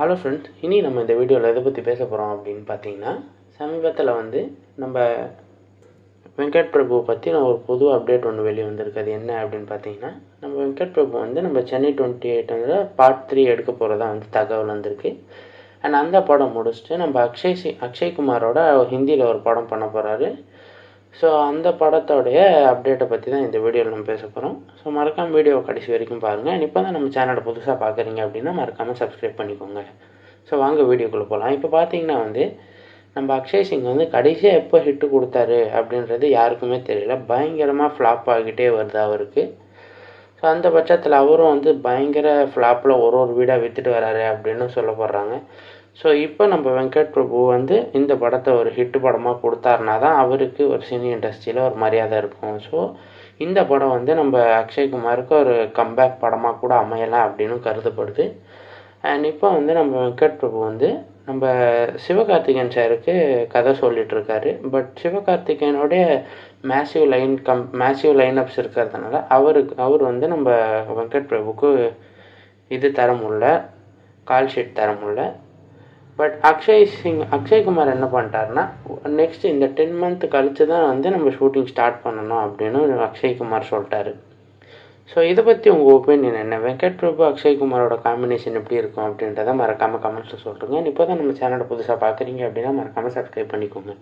Hello friends இனி நம்ம இந்த வீடியோவில் எதை பற்றி பேச போகிறோம் அப்படின்னு பார்த்தீங்கன்னா சமீபத்தில் வந்து நம்ம வெங்கட் பிரபு பற்றி நான் ஒரு புது அப்டேட் ஒன்று வெளியே வந்திருக்கு அது என்ன அப்படின்னு பார்த்தீங்கன்னா நம்ம வெங்கட் பிரபு வந்து நம்ம சென்னை டுவெண்ட்டி எயிட் வந்து பார்ட் த்ரீ எடுக்க போகிறதா வந்து தகவல் வந்திருக்கு. அண்ட் அந்த படம் முடிச்சுட்டு நம்ம அக்ஷய் சி அக்ஷய்குமாரோட ஹிந்தியில் ஒரு படம் பண்ண போகிறாரு ஸோ அந்த படத்தோடைய அப்டேட்டை பற்றி தான் இந்த வீடியோவில் நம்ம பேச போகிறோம் ஸோ மறக்காமல் வீடியோ கடைசி வரைக்கும் பாருங்கள் இப்போ தான் நம்ம சேனலை புதுசாக பார்க்குறீங்க அப்படின்னா மறக்காமல் சப்ஸ்கிரைப் பண்ணிக்கோங்க. ஸோ வாங்க வீடியோக்குள்ளே போகலாம் இப்போ பார்த்தீங்கன்னா வந்து நம்ம அக்ஷய் சிங் வந்து கடைசியாக எப்போ ஹிட்டு கொடுத்தாரு அப்படின்றது யாருக்குமே தெரியல. பயங்கரமாக ஃப்ளாப் ஆகிட்டே வருது அவருக்கு. ஸோ அந்த பட்சத்தில் அவரும் வந்து பயங்கர ஃப்ளாப்பில் ஒரு ஒரு வீடாக விற்றுட்டு வராரு அப்படின்னு சொல்லப்படுறாங்க. ஸோ இப்போ நம்ம வெங்கட் பிரபு வந்து இந்த படத்தை ஒரு ஹிட் படமாக கொடுத்தாருனா தான் அவருக்கு ஒரு சினி இண்டஸ்ட்ரியில் ஒரு மரியாதை இருக்கும். ஸோ இந்த படம் வந்து நம்ம அக்ஷய்குமாருக்கு ஒரு கம்பேக் படமாக கூட அமையலாம் அப்படின்னு கருதப்படுது. அண்ட் இப்போ வந்து நம்ம வெங்கட் பிரபு வந்து நம்ம சிவகார்த்திகேயன் சாருக்கு கதை சொல்லிட்டு இருக்காரு but சிவகார்த்திகேயனுடைய massive line come massive line ups இருக்கிறதுனால அவருக்கு அவர் வந்து நம்ம வெங்கட் பிரபுக்கு இது தர முடியல கால் ஷீட் தர முடியல. பட் அக்ஷய் சிங் அக்ஷய்குமார் என்ன பண்ணிட்டாருன்னா நெக்ஸ்ட் இந்த டென் மந்த் கழித்து தான் வந்து நம்ம ஷூட்டிங் ஸ்டார்ட் பண்ணணும் அப்படின்னு அக்ஷய்குமார் சொல்லிட்டாரு. ஸோ இதை பற்றி உங்கள் ஒப்பீனியன் என்ன? வெங்கட் பிரபு அக்ஷய்குமாரோட காம்பினேஷன் எப்படி இருக்கும் அப்படின்றத மறக்காமல் கமெண்ட்ஸில் சொல்லுங்கள் இப்போ தான் நம்ம சேனலை புதுசாக பார்க்குறீங்க அப்படின்னா மறக்காமல் சப்ஸ்கிரைப் பண்ணிக்கோங்க.